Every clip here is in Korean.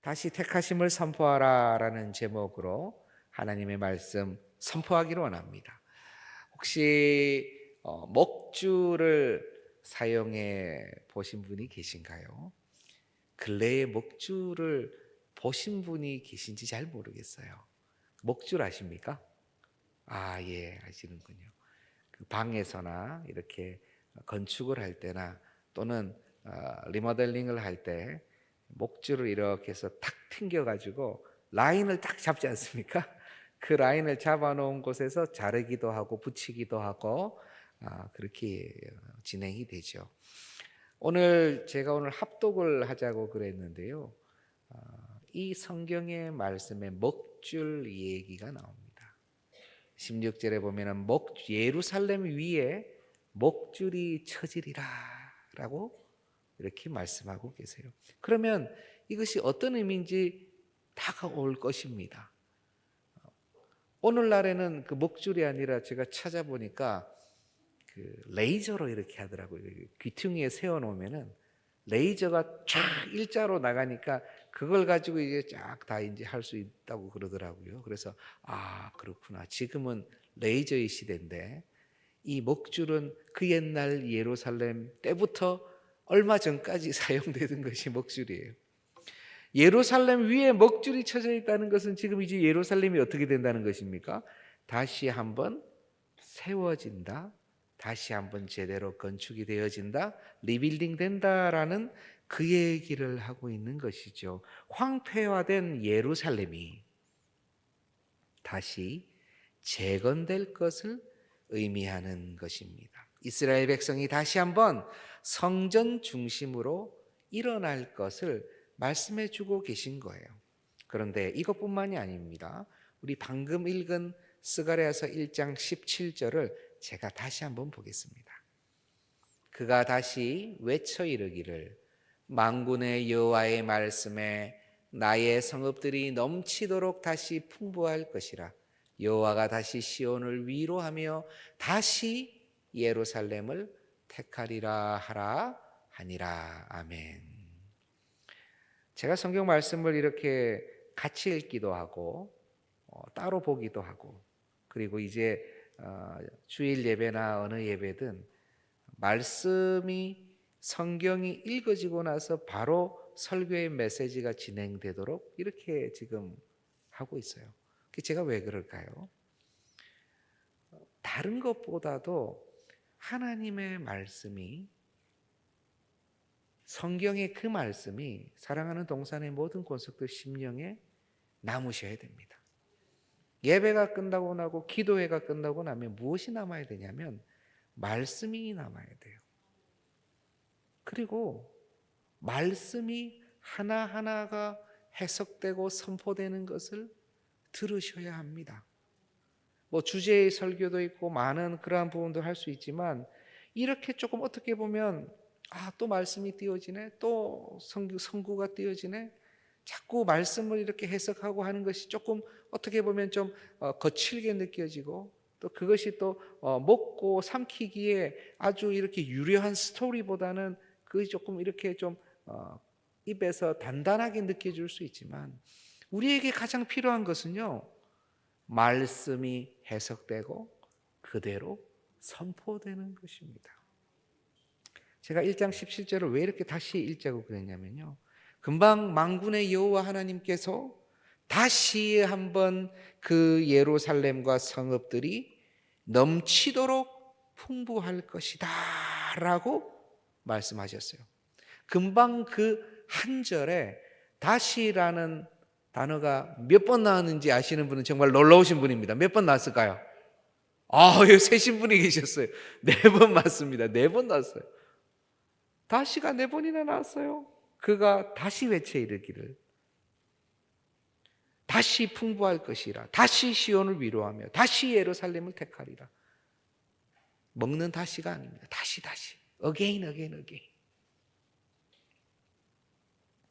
다시 택하심을 선포하라라는 제목으로 하나님의 말씀 선포하기를 원합니다. 혹시 어, 목줄을 사용해 보신 분이 계신가요? 근래에 목줄을 보신 분이 계신지 잘 모르겠어요. 목줄 아십니까? 아, 예, 아시는군요. 그 방에서나 이렇게 건축을 할 때나 또는 어, 리모델링을 할 때 목줄을 이렇게 해서 탁 튕겨 가지고 라인을 딱 잡지 않습니까? 그 라인을 잡아 놓은 곳에서 자르기도 하고 붙이기도 하고 아, 그렇게 진행이 되죠. 오늘 제가 오늘 합독을 하자고 그랬는데요. 아, 이 성경의 말씀에 먹줄 얘기가 나옵니다. 16절에 보면은 목 예루살렘 위에 목줄이 쳐지리라라고 이렇게 말씀하고 계세요. 그러면 이것이 어떤 의미인지 다가올 것입니다. 오늘날에는 그 목줄이 아니라 제가 찾아보니까 그 레이저로 이렇게 하더라고요. 귀퉁이에 세워 놓으면은 레이저가 쫙 일자로 나가니까 그걸 가지고 이제 쫙 다 이제 할 수 있다고 그러더라고요. 그래서 아, 그렇구나. 지금은 레이저의 시대인데 이 목줄은 그 옛날 예루살렘 때부터 얼마 전까지 사용되던 것이 목줄이에요. 예루살렘 위에 먹줄이 쳐져 있다는 것은 지금 이제 예루살렘이 어떻게 된다는 것입니까? 다시 한번 세워진다. 다시 한번 제대로 건축이 되어진다. 리빌딩 된다라는 그 얘기를 하고 있는 것이죠. 황폐화된 예루살렘이 다시 재건될 것을 의미하는 것입니다. 이스라엘 백성이 다시 한번 성전 중심으로 일어날 것을 말씀해 주고 계신 거예요. 그런데 이것뿐만이 아닙니다. 우리 방금 읽은 스가랴서 1장 17절을 제가 다시 한번 보겠습니다. 그가 다시 외쳐 이르기를 망군의 여호와의 말씀에 나의 성읍들이 넘치도록 다시 풍부할 것이라 여호와가 다시 시온을 위로하며 다시 예루살렘을 택하리라 하라 하니라 아멘. 제가 성경 말씀을 이렇게 같이 읽기도 하고 어, 따로 보기도 하고 그리고 이제 어, 주일 예배나 어느 예배든 말씀이 성경이 읽어지고 나서 바로 설교의 메시지가 진행되도록 이렇게 지금 하고 있어요. 제가 왜 그럴까요? 다른 것보다도 하나님의 말씀이 성경의 그 말씀이 사랑하는 동산의 모든 권속들 심령에 남으셔야 됩니다. 예배가 끝나고 나고 기도회가 끝나고 나면 무엇이 남아야 되냐면 말씀이 남아야 돼요. 그리고 말씀이 하나하나가 해석되고 선포되는 것을 들으셔야 합니다. 뭐 주제의 설교도 있고 많은 그러한 부분도 할 수 있지만 이렇게 조금 어떻게 보면 아, 또 말씀이 띄어지네. 또 성구, 성구가 띄어지네. 자꾸 말씀을 이렇게 해석하고 하는 것이 조금 어떻게 보면 좀 어, 거칠게 느껴지고 또 그것이 또 어, 먹고 삼키기에 아주 이렇게 유려한 스토리보다는 그것이 조금 이렇게 좀 어, 입에서 단단하게 느껴질 수 있지만 우리에게 가장 필요한 것은요 말씀이 해석되고 그대로 선포되는 것입니다. 제가 1장 17절을 왜 이렇게 다시 읽자고 그랬냐면요. 금방 망군의 여호와 하나님께서 다시 한번 그 예루살렘과 성읍들이 넘치도록 풍부할 것이다 라고 말씀하셨어요. 금방 그 한 절에 다시라는 단어가 몇 번 나왔는지 아시는 분은 정말 놀라우신 분입니다. 몇 번 나왔을까요? 아, 여기 세신 분이 계셨어요. 네 번 맞습니다. 네 번 나왔어요. 다시가 네 번이나 나왔어요. 그가 다시 외쳐 이르기를 다시 풍부할 것이라 다시 시온을 위로하며 다시 예루살렘을 택하리라. 먹는 다시가 아닙니다. 다시 다시. again again again.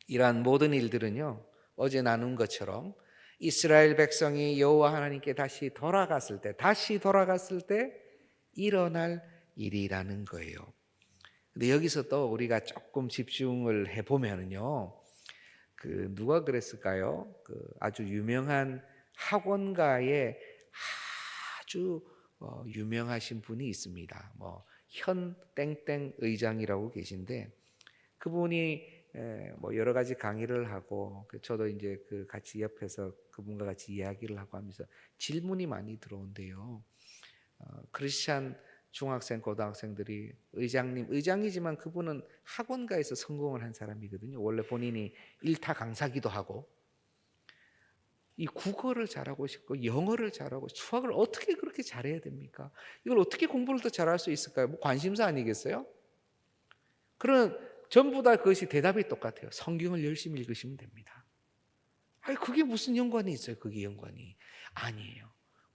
이러한 모든 일들은요. 어제 나눈 것처럼 이스라엘 백성이 여호와 하나님께 다시 돌아갔을 때 다시 돌아갔을 때 일어날 일이라는 거예요. 근데 여기서 또 우리가 조금 집중을 해 보면은요. 그 누가 그랬을까요? 그 아주 유명한 학원가에 아주 어, 유명하신 분이 있습니다. 뭐 현 땡땡 의장이라고 계신데 그분이 에, 뭐 여러 가지 강의를 하고 그 저도 이제 그 같이 옆에서 그분과 같이 이야기를 하고 하면서 질문이 많이 들어온대요. 어, 크리스찬 중학생 고등학생들이 의장님 의장이지만 그분은 학원가에서 성공을 한 사람이거든요. 원래 본인이 일타 강사기도 하고 이 국어를 잘하고 싶고 영어를 잘하고 수학을 어떻게 그렇게 잘해야 됩니까? 이걸 어떻게 공부를 더 잘할 수 있을까요? 뭐 관심사 아니겠어요? 그런 전부 다 그것이 대답이 똑같아요. 성경을 열심히 읽으시면 됩니다. 아니 그게 무슨 연관이 있어요? 그게 연관이 아니에요.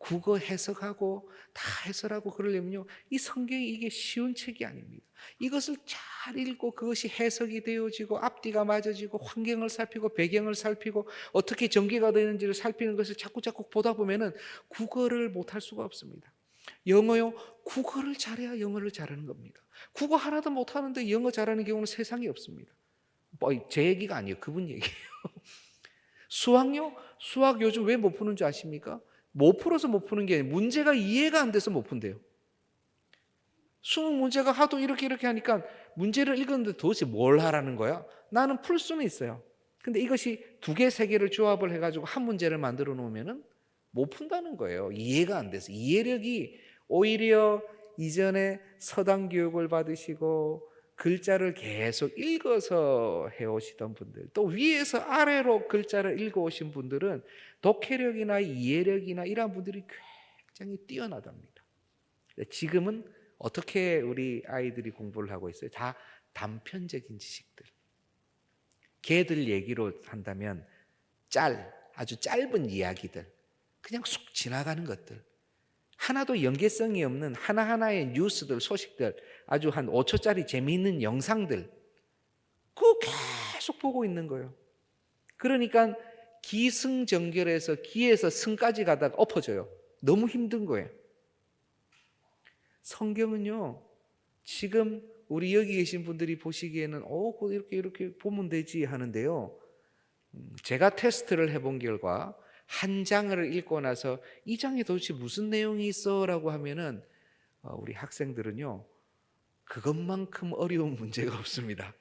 국어 해석하고 다 해설하고 그러려면요. 이 성경이 이게 쉬운 책이 아닙니다. 이것을 잘 읽고 그것이 해석이 되어지고 앞뒤가 맞아지고 환경을 살피고 배경을 살피고 어떻게 전개가 되는지를 살피는 것을 자꾸 자꾸 보다 보면은 국어를 못할 수가 없습니다. 영어요. 국어를 잘해야 영어를 잘하는 겁니다. 국어 하나도 못하는데 영어 잘하는 경우는 세상에 없습니다. 뭐, 제 얘기가 아니에요. 그분 얘기예요. 수학요? 수학 요즘 왜 못 푸는 줄 아십니까? 못 풀어서 못 푸는 게 아니라 문제가 이해가 안 돼서 못 푼대요. 수능 문제가 하도 이렇게 이렇게 하니까 문제를 읽었는데 도대체 뭘 하라는 거야? 나는 풀 수는 있어요. 근데 이것이 두 개, 세 개를 조합을 해가지고 한 문제를 만들어 놓으면은 못 푼다는 거예요. 이해가 안 돼서. 이해력이 오히려 이전에 서당 교육을 받으시고 글자를 계속 읽어서 해오시던 분들, 또 위에서 아래로 글자를 읽어오신 분들은 독해력이나 이해력이나 이런 분들이 굉장히 뛰어나답니다. 지금은 어떻게 우리 아이들이 공부를 하고 있어요? 다 단편적인 지식들. 걔들 얘기로 한다면 짤, 아주 짧은 이야기들, 그냥 쑥 지나가는 것들. 하나도 연계성이 없는 하나하나의 뉴스들, 소식들, 아주 한 5초짜리 재미있는 영상들, 그거 계속 보고 있는 거예요. 그러니까 기승전결해서 기에서 승까지 가다가 엎어져요. 너무 힘든 거예요. 성경은요, 지금 우리 여기 계신 분들이 보시기에는, 어, 이렇게 이렇게 보면 되지 하는데요. 음, 제가 테스트를 해본 결과, 한 장을 읽고 나서 이 장에 도대체 무슨 내용이 있어? 라고 하면은, 어, 우리 학생들은요, 그것만큼 어려운 문제가 없습니다.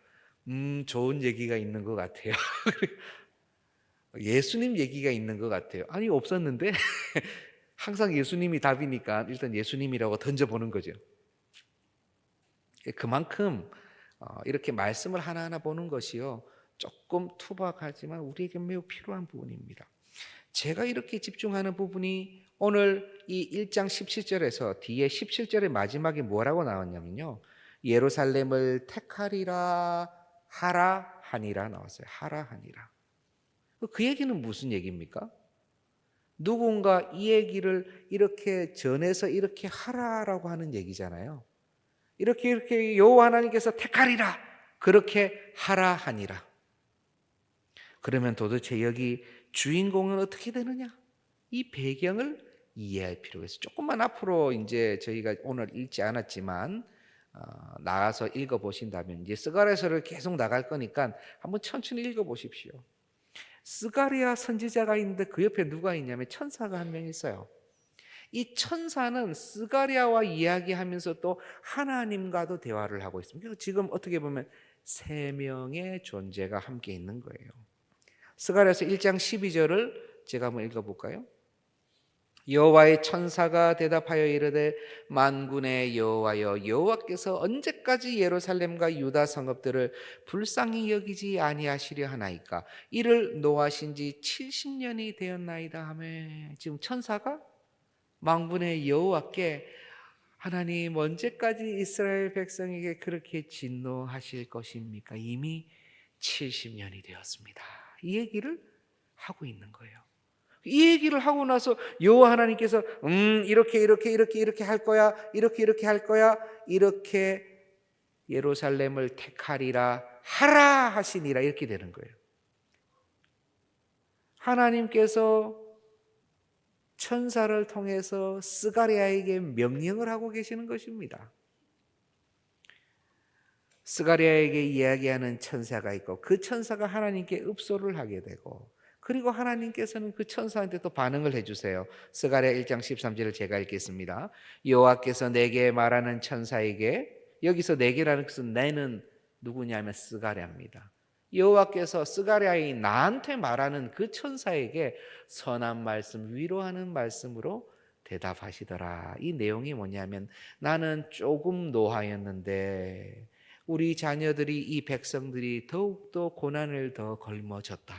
음, 좋은 얘기가 있는 것 같아요. 예수님 얘기가 있는 것 같아요. 아니, 없었는데? 항상 예수님이 답이니까 일단 예수님이라고 던져보는 거죠. 그만큼 어, 이렇게 말씀을 하나하나 보는 것이요. 조금 투박하지만 우리에게 매우 필요한 부분입니다. 제가 이렇게 집중하는 부분이 오늘 이 1장 17절에서 뒤에 17절의 마지막에 뭐라고 나왔냐면요. 예루살렘을 택하리라 하라 하니라 나왔어요. 하라 하니라. 그 얘기는 무슨 얘기입니까? 누군가 이 얘기를 이렇게 전해서 이렇게 하라라고 하는 얘기잖아요. 이렇게 이렇게 여호와 하나님께서 택하리라 그렇게 하라 하니라. 그러면 도대체 여기 주인공은 어떻게 되느냐? 이 배경을 이해할 필요가 있어요. 조금만 앞으로 이제 저희가 오늘 읽지 않았지만 어, 나가서 읽어 보신다면 이제 스가랴서를 계속 나갈 거니까 한번 천천히 읽어 보십시오. 스가리아 선지자가 있는데 그 옆에 누가 있냐면 천사가 한 명 있어요. 이 천사는 스가리아와 이야기하면서 또 하나님과도 대화를 하고 있습니다. 지금 어떻게 보면 세 명의 존재가 함께 있는 거예요. 스가리아서 1장 12절을 제가 한번 읽어 볼까요? 여호와의 천사가 대답하여 이르되 만군의 여호와여 여호와께서 언제까지 예루살렘과 유다 성읍들을 불쌍히 여기지 아니하시려 하나이까 이를 노하신 지 70년이 되었나이다 하매 지금 천사가 만군의 여호와께 하나님 언제까지 이스라엘 백성에게 그렇게 진노하실 것입니까? 이미 70년이 되었습니다. 이 얘기를 하고 있는 거예요. 이 얘기를 하고 나서 여호와 하나님께서 음 이렇게 이렇게 이렇게 이렇게 할 거야 이렇게 이렇게 할 거야 이렇게 예루살렘을 택하리라 하라 하시니라 이렇게 되는 거예요. 하나님께서 천사를 통해서 스가리아에게 명령을 하고 계시는 것입니다. 스가랴에게 이야기하는 천사가 있고 그 천사가 하나님께 읍소를 하게 되고 그리고 하나님께서는 그 천사한테 또 반응을 해주세요. 스가랴 1장 13절을 제가 읽겠습니다. 여호와께서 내게 말하는 천사에게 여기서 내게라는 것은 내는 누구냐면 스가랴입니다. 여호와께서 스가랴이 나한테 말하는 그 천사에게 선한 말씀, 위로하는 말씀으로 대답하시더라. 이 내용이 뭐냐면 나는 조금 노하였는데 우리 자녀들이 이 백성들이 더욱더 고난을 더 걸머졌다.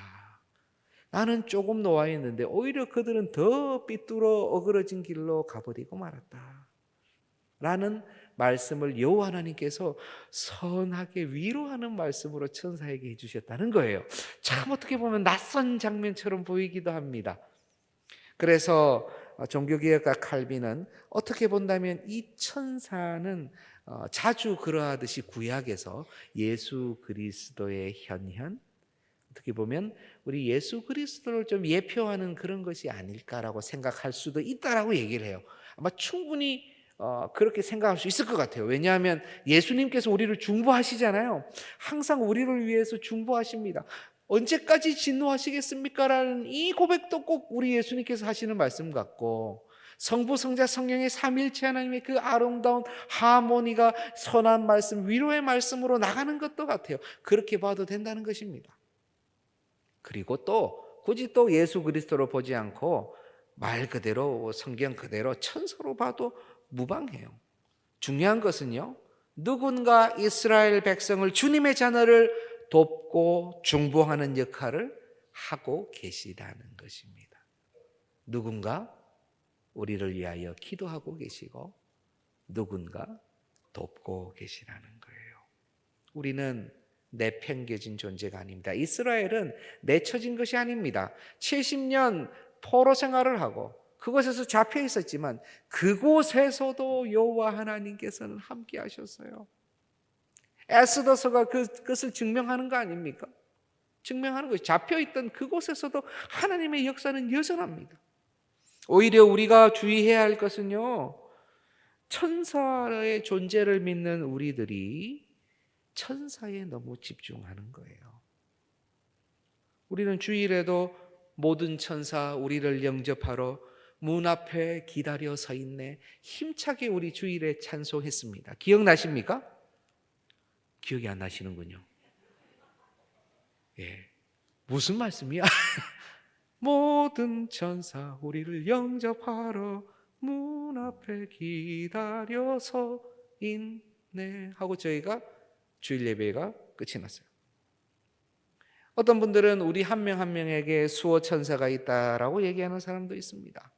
나는 조금 노하였는데 오히려 그들은 더 삐뚤어 어그러진 길로 가버리고 말았다. 라는 말씀을 여호와 하나님께서 선하게 위로하는 말씀으로 천사에게 해주셨다는 거예요. 참 어떻게 보면 낯선 장면처럼 보이기도 합니다. 그래서 종교개혁가 칼빈은 어떻게 본다면 이 천사는 어, 자주 그러하듯이 구약에서 예수 그리스도의 현현 어떻게 보면 우리 예수 그리스도를 좀 예표하는 그런 것이 아닐까라고 생각할 수도 있다라고 얘기를 해요. 아마 충분히 어, 그렇게 생각할 수 있을 것 같아요. 왜냐하면 예수님께서 우리를 중보하시잖아요. 항상 우리를 위해서 중보하십니다. 언제까지 진노하시겠습니까? 라는 이 고백도 꼭 우리 예수님께서 하시는 말씀 같고 성부, 성자, 성령의 삼일체 하나님의 그 아름다운 하모니가 선한 말씀, 위로의 말씀으로 나가는 것도 같아요. 그렇게 봐도 된다는 것입니다. 그리고 또 굳이 또 예수 그리스도로 보지 않고 말 그대로 성경 그대로 천사로 봐도 무방해요. 중요한 것은요. 누군가 이스라엘 백성을 주님의 자녀를 돕고 중보하는 역할을 하고 계시다는 것입니다. 누군가 우리를 위하여 기도하고 계시고 누군가 돕고 계시라는 거예요. 우리는 내팽개진 존재가 아닙니다. 이스라엘은 내쳐진 것이 아닙니다. 70년 포로 생활을 하고 그곳에서 잡혀 있었지만 그곳에서도 여호와 하나님께서는 함께 하셨어요. 에스더서가 그, 그것을 증명하는 거 아닙니까? 증명하는 것이 잡혀 있던 그곳에서도 하나님의 역사는 여전합니다. 오히려 우리가 주의해야 할 것은요. 천사의 존재를 믿는 우리들이 천사에 너무 집중하는 거예요. 우리는 주일에도 모든 천사 우리를 영접하러 문 앞에 기다려 서 있네. 힘차게 우리 주일에 찬송했습니다. 기억나십니까? 기억이 안 나시는군요. 예. 무슨 말씀이야? 모든 천사 우리를 영접하러 문 앞에 기다려서 있네 하고 저희가 주일 예배가 끝이 났어요. 어떤 분들은 우리 한명한 명에게 수호 천사가 있다라고 얘기하는 사람도 있습니다.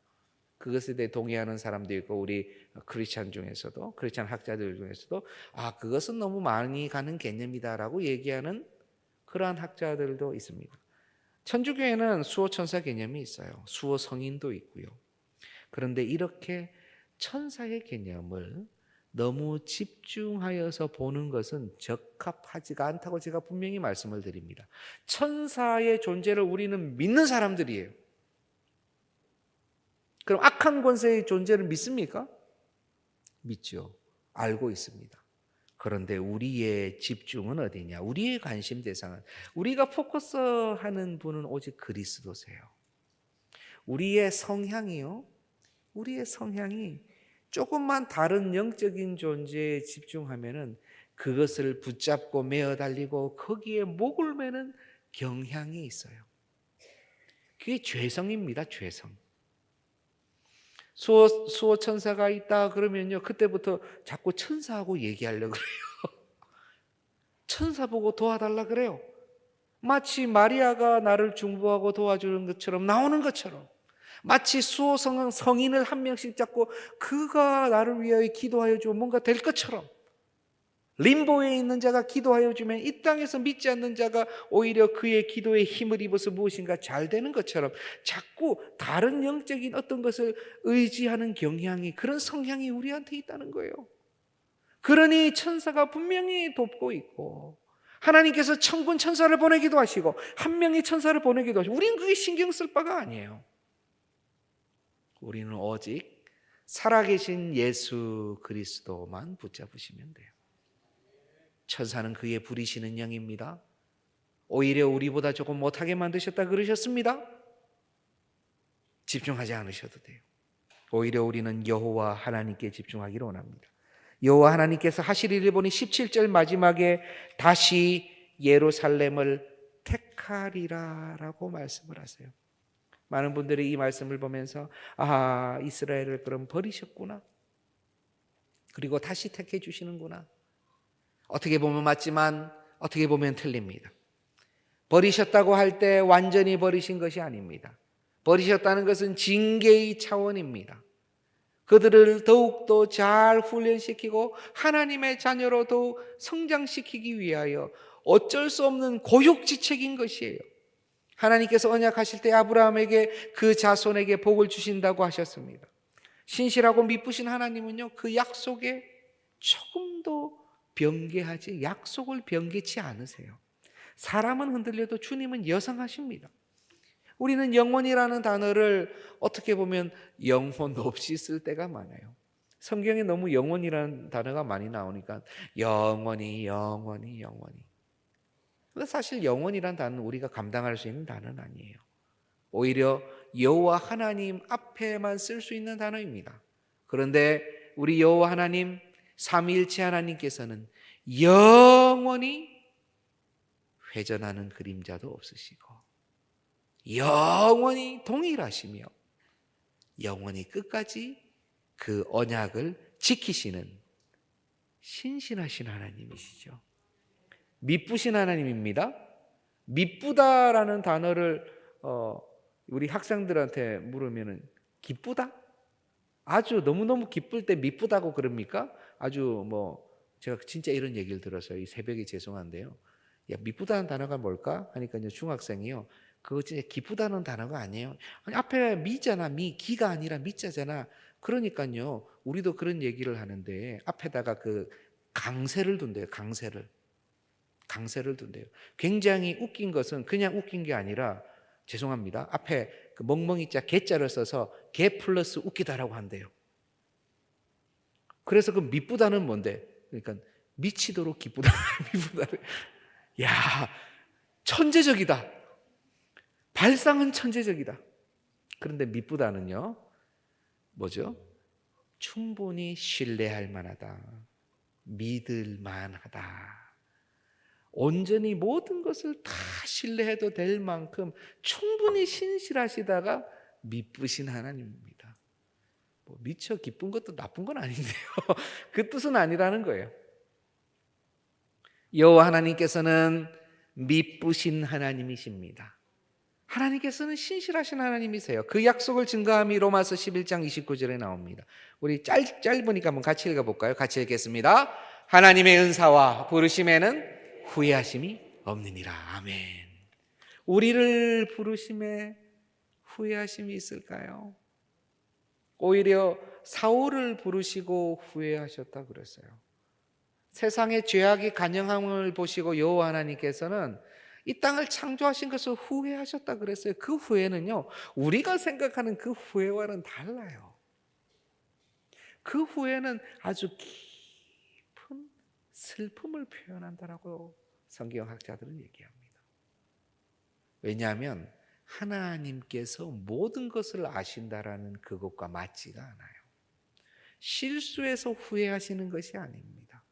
그것에 대해 동의하는 사람도 있고 우리 크리스찬 중에서도 크리스찬 학자들 중에서도 아 그것은 너무 많이 가는 개념이다라고 얘기하는 그러한 학자들도 있습니다. 천주교에는 수호 천사 개념이 있어요. 수호 성인도 있고요. 그런데 이렇게 천사의 개념을 너무 집중하여서 보는 것은 적합하지가 않다고 제가 분명히 말씀을 드립니다. 천사의 존재를 우리는 믿는 사람들이에요. 그럼 악한 권세의 존재를 믿습니까? 믿죠. 알고 있습니다. 그런데 우리의 집중은 어디냐? 우리의 관심 대상은 우리가 포커스하는 분은 오직 그리스도세요. 우리의 성향이요. 우리의 성향이 조금만 다른 영적인 존재에 집중하면은 그것을 붙잡고 메어 달리고 거기에 목을 매는 경향이 있어요. 그게 죄성입니다, 죄성. 수호, 수호 천사가 있다 그러면요, 그때부터 자꾸 천사하고 얘기하려고 그래요. 천사 보고 도와달라 그래요. 마치 마리아가 나를 중보하고 도와주는 것처럼 나오는 것처럼 마치 수호 성 성인을 한 명씩 잡고 그가 나를 위하여 기도하여 주면 뭔가 될 것처럼 림보에 있는 자가 기도하여 주면 이 땅에서 믿지 않는 자가 오히려 그의 기도에 힘을 입어서 무엇인가 잘 되는 것처럼 자꾸 다른 영적인 어떤 것을 의지하는 경향이 그런 성향이 우리한테 있다는 거예요. 그러니 천사가 분명히 돕고 있고 하나님께서 천군 천사를 보내기도 하시고 한 명의 천사를 보내기도 하시고 우리는 그게 신경 쓸 바가 아니에요. 우리는 오직 살아계신 예수 그리스도만 붙잡으시면 돼요. 천사는 그의 부리시는 영입니다. 오히려 우리보다 조금 못하게 만드셨다 그러셨습니다. 집중하지 않으셔도 돼요. 오히려 우리는 여호와 하나님께 집중하기를 원합니다. 여호와 하나님께서 하실 일을 보니 17절 마지막에 다시 예루살렘을 택하리라라고 말씀을 하세요. 많은 분들이 이 말씀을 보면서 아 이스라엘을 그럼 버리셨구나. 그리고 다시 택해 주시는구나. 어떻게 보면 맞지만 어떻게 보면 틀립니다. 버리셨다고 할 때 완전히 버리신 것이 아닙니다. 버리셨다는 것은 징계의 차원입니다. 그들을 더욱더 잘 훈련시키고 하나님의 자녀로 더욱 성장시키기 위하여 어쩔 수 없는 고육지책인 것이에요. 하나님께서 언약하실 때 아브라함에게 그 자손에게 복을 주신다고 하셨습니다. 신실하고 미쁘신 하나님은요, 그 약속에 조금도 변개하지, 약속을 변개치 않으세요. 사람은 흔들려도 주님은 여성하십니다. 우리는 영원이라는 단어를 어떻게 보면 영혼 없이 쓸 때가 많아요. 성경에 너무 영원이라는 단어가 많이 나오니까 영원히, 영원히, 영원히. 근데 사실 영원이라는 단어는 우리가 감당할 수 있는 단어는 아니에요. 오히려 여호와 하나님 앞에만 쓸 수 있는 단어입니다. 그런데 우리 여호와 하나님 삼위일체 하나님께서는 영원히 회전하는 그림자도 없으시고 영원히 동일하시며 영원히 끝까지 그 언약을 지키시는 신신하신 하나님이시죠. 미쁘신 하나님입니다. 미쁘다라는 단어를 어, 우리 학생들한테 물으면은 기쁘다? 아주 너무너무 기쁠 때 미쁘다고 그럽니까? 아주 뭐 제가 진짜 이런 얘기를 들었어요. 이 새벽에 죄송한데요. 야, 미쁘다는 단어가 뭘까? 하니까 이제 중학생이요. 그거 진짜 기쁘다는 단어가 아니에요. 아니, 앞에 미잖아, 미, 기가 아니라 미자잖아. 그러니까요, 우리도 그런 얘기를 하는데 앞에다가 그 강세를 둔대요, 강세를. 강세를 둔대요. 굉장히 웃긴 것은 그냥 웃긴 게 아니라 죄송합니다. 앞에 그 멍멍이자 개자를 써서 개 플러스 웃기다라고 한대요. 그래서 그 미쁘다는 뭔데? 그러니까 미치도록 기쁘다. 미쁘다. 야, 천재적이다. 발상은 천재적이다. 그런데 미쁘다는요, 뭐죠? 충분히 신뢰할 만하다. 믿을 만하다. 온전히 모든 것을 다 신뢰해도 될 만큼 충분히 신실하시다가 미쁘신 하나님입니다. 뭐 미처 기쁜 것도 나쁜 건 아닌데요. 그 뜻은 아니라는 거예요. 여호와 하나님께서는 미쁘신 하나님이십니다. 하나님께서는 신실하신 하나님이세요. 그 약속을 증거함이 로마서 11장 29절에 나옵니다. 우리 짧, 짧으니까 한번 같이 읽어볼까요? 같이 읽겠습니다. 하나님의 은사와 부르심에는 후회하심이 없느니라. 아멘. 우리를 부르심에 후회하심이 있을까요? 오히려 사울을 부르시고 후회하셨다 그랬어요. 세상의 죄악이 간영함을 보시고 여호와 하나님께서는 이 땅을 창조하신 것을 후회하셨다 그랬어요. 그 후회는요, 우리가 생각하는 그 후회와는 달라요. 그 후회는 아주 슬픔을 표현한다라고 성경학자들은 얘기합니다. 왜냐하면 하나님께서 모든 것을 아신다라는 그것과 맞지가 않아요. 실수해서 후회하시는 것이 아닙니다.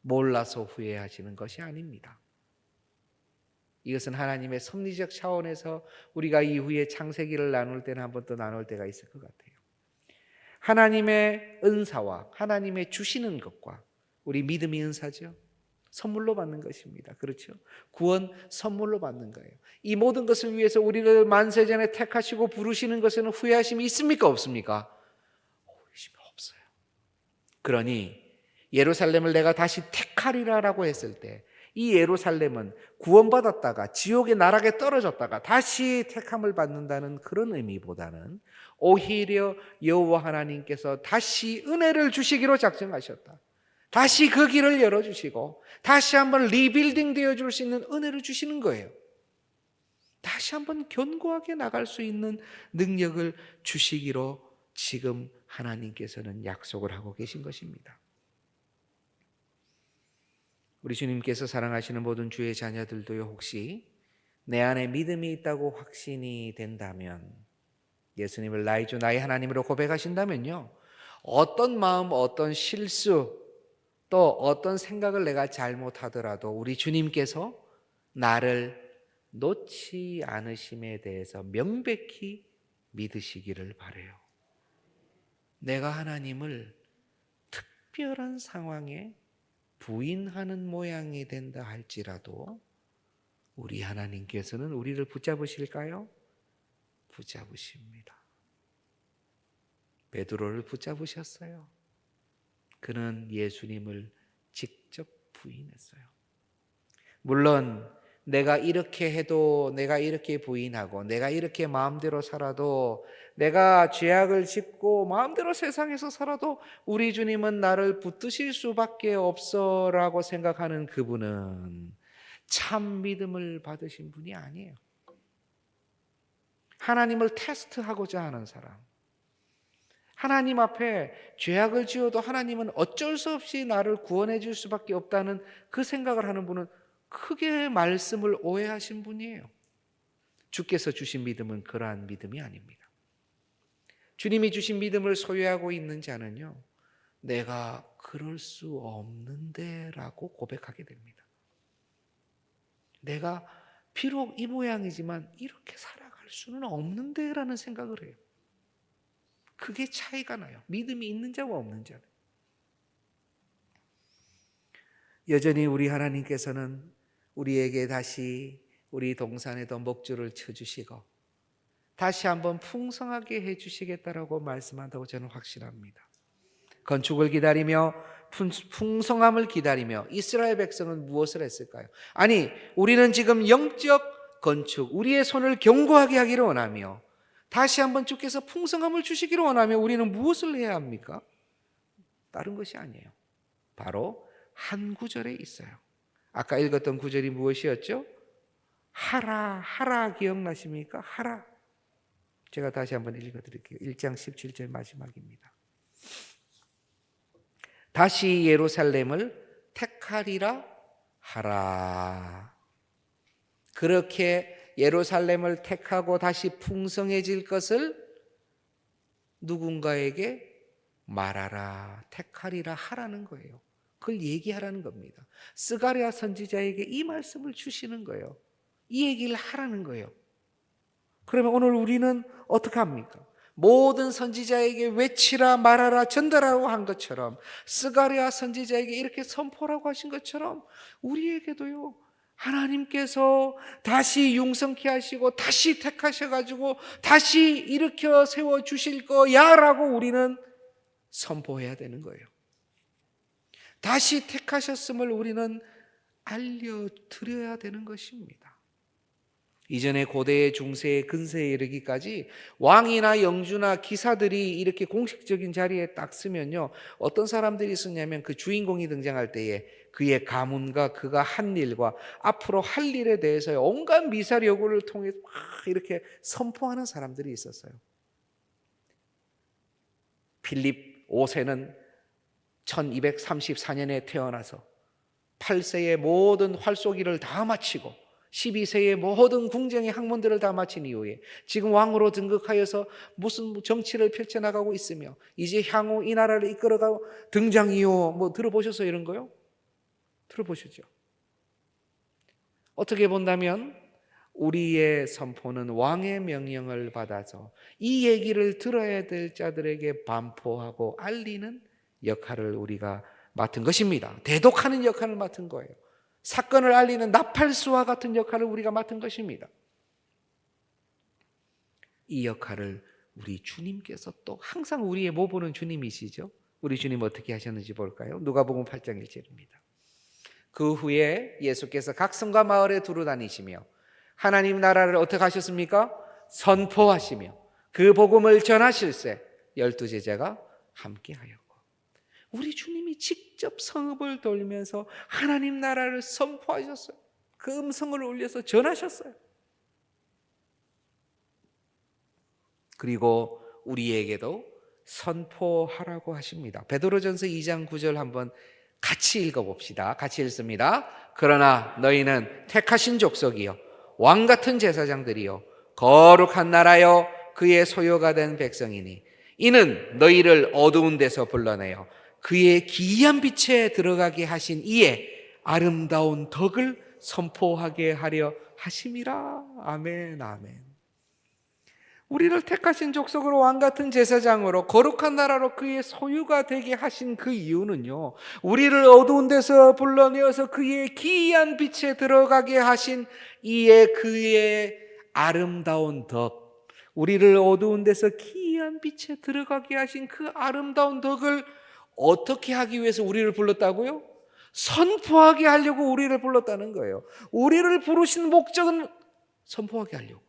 몰라서 후회하시는 것이 아닙니다. 이것은 하나님의 섭리적 차원에서 우리가 이후에 창세기를 나눌 때는 한 번 더 나눌 때가 있을 것 같아요. 하나님의 은사와 하나님의 주시는 것과 우리 믿음이 은사죠. 선물로 받는 것입니다. 그렇죠? 구원 선물로 받는 거예요. 이 모든 것을 위해서 우리를 만세전에 택하시고 부르시는 것에는 후회하심이 있습니까? 없습니까? 후회심이 없어요. 그러니 예루살렘을 내가 다시 택하리라라고 했을 때 이 예루살렘은 구원받았다가 지옥의 나락에 떨어졌다가 다시 택함을 받는다는 그런 의미보다는 오히려 여호와 하나님께서 다시 은혜를 주시기로 작정하셨다. 다시 그 길을 열어주시고 다시 한번 리빌딩 되어줄 수 있는 은혜를 주시는 거예요. 다시 한번 견고하게 나갈 수 있는 능력을 주시기로 지금 하나님께서는 약속을 하고 계신 것입니다. 우리 주님께서 사랑하시는 모든 주의 자녀들도요, 혹시 내 안에 믿음이 있다고 확신이 된다면, 예수님을 나의 주, 나의 하나님으로 고백하신다면요, 어떤 마음, 어떤 실수, 또 어떤 생각을 내가 잘못하더라도 우리 주님께서 나를 놓지 않으심에 대해서 명백히 믿으시기를 바래요. 내가 하나님을 특별한 상황에 부인하는 모양이 된다 할지라도 우리 하나님께서는 우리를 붙잡으실까요? 붙잡으십니다. 베드로를 붙잡으셨어요. 그는 예수님을 직접 부인했어요. 물론 내가 이렇게 해도 내가 이렇게 부인하고 내가 이렇게 마음대로 살아도 내가 죄악을 짓고 마음대로 세상에서 살아도 우리 주님은 나를 붙드실 수밖에 없어라고 생각하는 그분은 참 믿음을 받으신 분이 아니에요. 하나님을 테스트하고자 하는 사람. 하나님 앞에 죄악을 지어도 하나님은 어쩔 수 없이 나를 구원해 줄 수밖에 없다는 그 생각을 하는 분은 크게 말씀을 오해하신 분이에요. 주께서 주신 믿음은 그러한 믿음이 아닙니다. 주님이 주신 믿음을 소유하고 있는 자는요, 내가 그럴 수 없는데라고 고백하게 됩니다. 내가 비록 이 모양이지만 이렇게 살아갈 수는 없는데라는 생각을 해요. 그게 차이가 나요. 믿음이 있는 자와 없는 자는. 여전히 우리 하나님께서는 우리에게 다시 우리 동산에도 목줄을 쳐주시고 다시 한번 풍성하게 해주시겠다라고 말씀한다고 저는 확신합니다. 건축을 기다리며 풍성함을 기다리며 이스라엘 백성은 무엇을 했을까요? 아니, 우리는 지금 영적 건축, 우리의 손을 견고하게 하기를 원하며 다시 한번 주께서 풍성함을 주시기를 원하며 우리는 무엇을 해야 합니까? 다른 것이 아니에요. 바로 한 구절에 있어요. 아까 읽었던 구절이 무엇이었죠? 하라, 하라 기억나십니까? 하라. 제가 다시 한번 읽어드릴게요. 1장 17절 마지막입니다. 다시 예루살렘을 택하리라 하라. 그렇게 예루살렘을 택하고 다시 풍성해질 것을 누군가에게 말하라, 택하리라 하라는 거예요. 그걸 얘기하라는 겁니다. 스가랴 선지자에게 이 말씀을 주시는 거예요. 이 얘기를 하라는 거예요. 그러면 오늘 우리는 어떻게 합니까? 모든 선지자에게 외치라 말하라 전달하라고 한 것처럼 스가랴 선지자에게 이렇게 선포라고 하신 것처럼 우리에게도요 하나님께서 다시 융성케 하시고 다시 택하셔 가지고 다시 일으켜 세워 주실 거야라고 우리는 선포해야 되는 거예요. 다시 택하셨음을 우리는 알려 드려야 되는 것입니다. 이전에 고대의 중세의 근세에 이르기까지 왕이나 영주나 기사들이 이렇게 공식적인 자리에 딱 쓰면요. 어떤 사람들이 쓰냐면 그 주인공이 등장할 때에 그의 가문과 그가 한 일과 앞으로 할 일에 대해서 온갖 미사여구를 통해 막 이렇게 선포하는 사람들이 있었어요. 필립 5세는 1234년에 태어나서 8세의 모든 활쏘기를 다 마치고 12세의 모든 궁정의 학문들을 다 마친 이후에 지금 왕으로 등극하여서 무슨 정치를 펼쳐나가고 있으며 이제 향후 이 나라를 이끌어가고 등장이요. 뭐 들어보셨어요? 이런 거요? 들어보셨죠? 어떻게 본다면 우리의 선포는 왕의 명령을 받아서 이 얘기를 들어야 될 자들에게 반포하고 알리는 역할을 우리가 맡은 것입니다. 대독하는 역할을 맡은 거예요. 사건을 알리는 나팔수와 같은 역할을 우리가 맡은 것입니다. 이 역할을 우리 주님께서 또 항상 우리의 못 보는 주님이시죠. 우리 주님 어떻게 하셨는지 볼까요? 누가복음 8장 1절입니다. 그 후에 예수께서 각 성과 마을에 두루 다니시며 하나님 나라를 어떻게 하셨습니까? 선포하시며 그 복음을 전하실세 열두 제자가 함께하여 우리 주님이 직접 성읍을 돌면서 하나님 나라를 선포하셨어요. 그 음성을 올려서 전하셨어요. 그리고 우리에게도 선포하라고 하십니다. 베드로전서 2장 9절 한번 같이 읽어 봅시다. 같이 읽습니다. 그러나 너희는 택하신 족속이요. 왕 같은 제사장들이요. 거룩한 나라요. 그의 소유가 된 백성이니. 이는 너희를 어두운 데서 불러내어 그의 기이한 빛에 들어가게 하신 이의 아름다운 덕을 선포하게 하려 하심이라. 아멘, 아멘. 우리를 택하신 족속으로 왕 같은 제사장으로 거룩한 나라로 그의 소유가 되게 하신 그 이유는요. 우리를 어두운 데서 불러내어서 그의 기이한 빛에 들어가게 하신 이의 그의 아름다운 덕. 우리를 어두운 데서 기이한 빛에 들어가게 하신 그 아름다운 덕을 어떻게 하기 위해서 우리를 불렀다고요? 선포하게 하려고 우리를 불렀다는 거예요. 우리를 부르신 목적은 선포하게 하려고.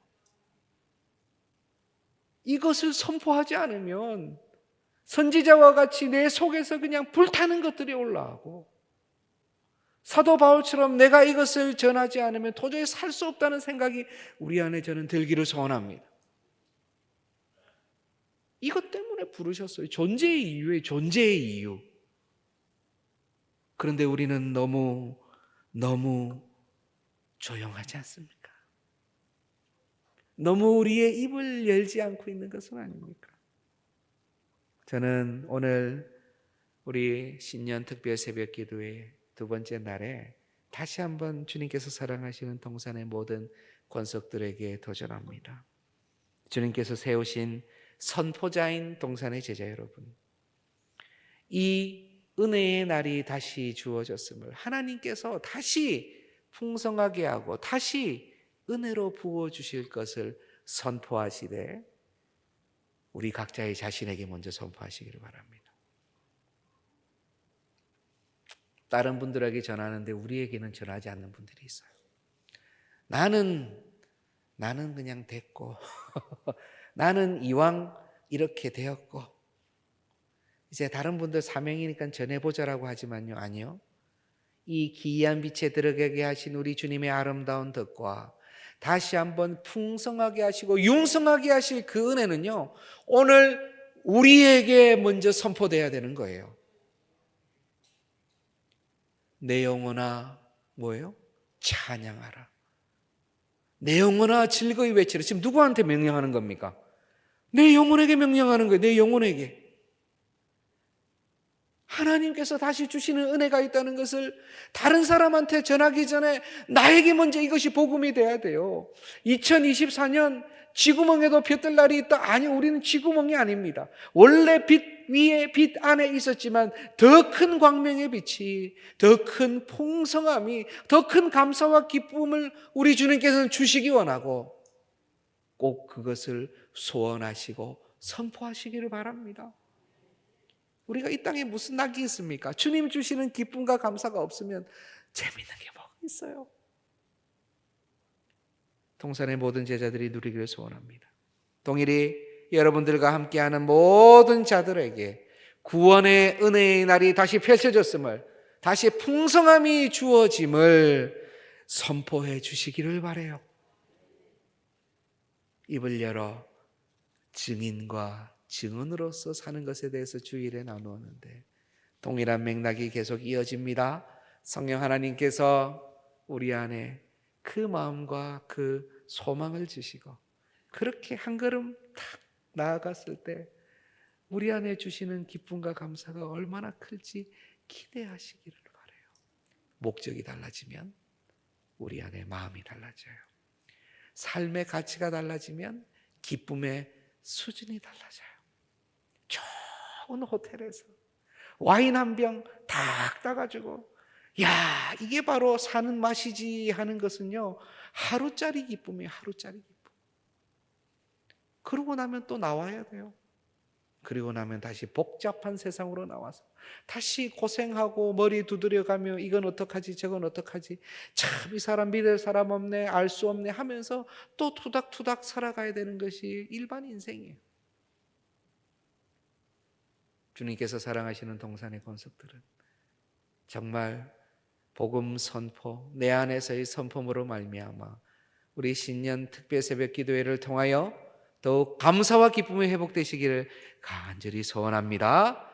이것을 선포하지 않으면 선지자와 같이 내 속에서 그냥 불타는 것들이 올라오고 사도 바울처럼 내가 이것을 전하지 않으면 도저히 살 수 없다는 생각이 우리 안에 저는 들기를 소원합니다. 이것 때문에 부르셨어요. 존재의 이유의 존재의 이유. 그런데 우리는 너무 너무 조용하지 않습니까? 너무 우리의 입을 열지 않고 있는 것은 아닙니까? 저는 오늘 우리 신년 특별 새벽 기도회 두 번째 날에 다시 한번 주님께서 사랑하시는 동산의 모든 권속들에게 도전합니다. 주님께서 세우신 선포자인 동산의 제자 여러분. 이 은혜의 날이 다시 주어졌음을 하나님께서 다시 풍성하게 하고 다시 은혜로 부어 주실 것을 선포하시되 우리 각자의 자신에게 먼저 선포하시기를 바랍니다. 다른 분들에게 전하는데 우리에게는 전하지 않는 분들이 있어요. 나는 나는 그냥 됐고 나는 이왕 이렇게 되었고. 이제 다른 분들 사명이니까 전해보자라고 하지만요. 아니요. 이 기이한 빛에 들어가게 하신 우리 주님의 아름다운 덕과 다시 한번 풍성하게 하시고 융성하게 하실 그 은혜는요 오늘 우리에게 먼저 선포돼야 되는 거예요. 내 영혼아 뭐예요? 찬양하라. 내 영혼아 즐거이 외치라. 지금 누구한테 명령하는 겁니까? 내 영혼에게 명령하는 거예요. 내 영혼에게. 하나님께서 다시 주시는 은혜가 있다는 것을 다른 사람한테 전하기 전에 나에게 먼저 이것이 복음이 돼야 돼요. 2024년 쥐구멍에도 볕들 날이 있다. 아니, 우리는 쥐구멍이 아닙니다. 원래 빛 위에 빛 안에 있었지만 더 큰 광명의 빛이, 더 큰 풍성함이, 더 큰 감사와 기쁨을 우리 주님께서는 주시기 원하고 꼭 그것을 소원하시고 선포하시기를 바랍니다. 우리가 이 땅에 무슨 낙이 있습니까? 주님 주시는 기쁨과 감사가 없으면 재밌는 게 뭐가 있어요? 동산의 모든 제자들이 누리기를 소원합니다. 동일이 여러분들과 함께하는 모든 자들에게 구원의 은혜의 날이 다시 펼쳐졌음을 다시 풍성함이 주어짐을 선포해 주시기를 바래요. 입을 열어 증인과 증언으로서 사는 것에 대해서 주일에 나누었는데 동일한 맥락이 계속 이어집니다. 성령 하나님께서 우리 안에 그 마음과 그 소망을 주시고 그렇게 한 걸음 탁 나아갔을 때 우리 안에 주시는 기쁨과 감사가 얼마나 클지 기대하시기를 바래요. 목적이 달라지면 우리 안에 마음이 달라져요. 삶의 가치가 달라지면 기쁨의 수준이 달라져요. 좋은 호텔에서 와인 한 병 딱 따가지고 야 이게 바로 사는 맛이지 하는 것은요 하루짜리 기쁨이에요 하루짜리 기쁨 그러고 나면 또 나와야 돼요 그리고 나면 다시 복잡한 세상으로 나와서 다시 고생하고 머리 두드려가며 이건 어떡하지 저건 어떡하지 참 이 사람 믿을 사람 없네 알 수 없네 하면서 또 투닥투닥 살아가야 되는 것이 일반 인생이에요. 주님께서 사랑하시는 동산의 권속들은 정말 복음 선포 내 안에서의 선포으로 말미암아 우리 신년 특별 새벽 기도회를 통하여 더욱 감사와 기쁨이 회복되시기를 간절히 소원합니다.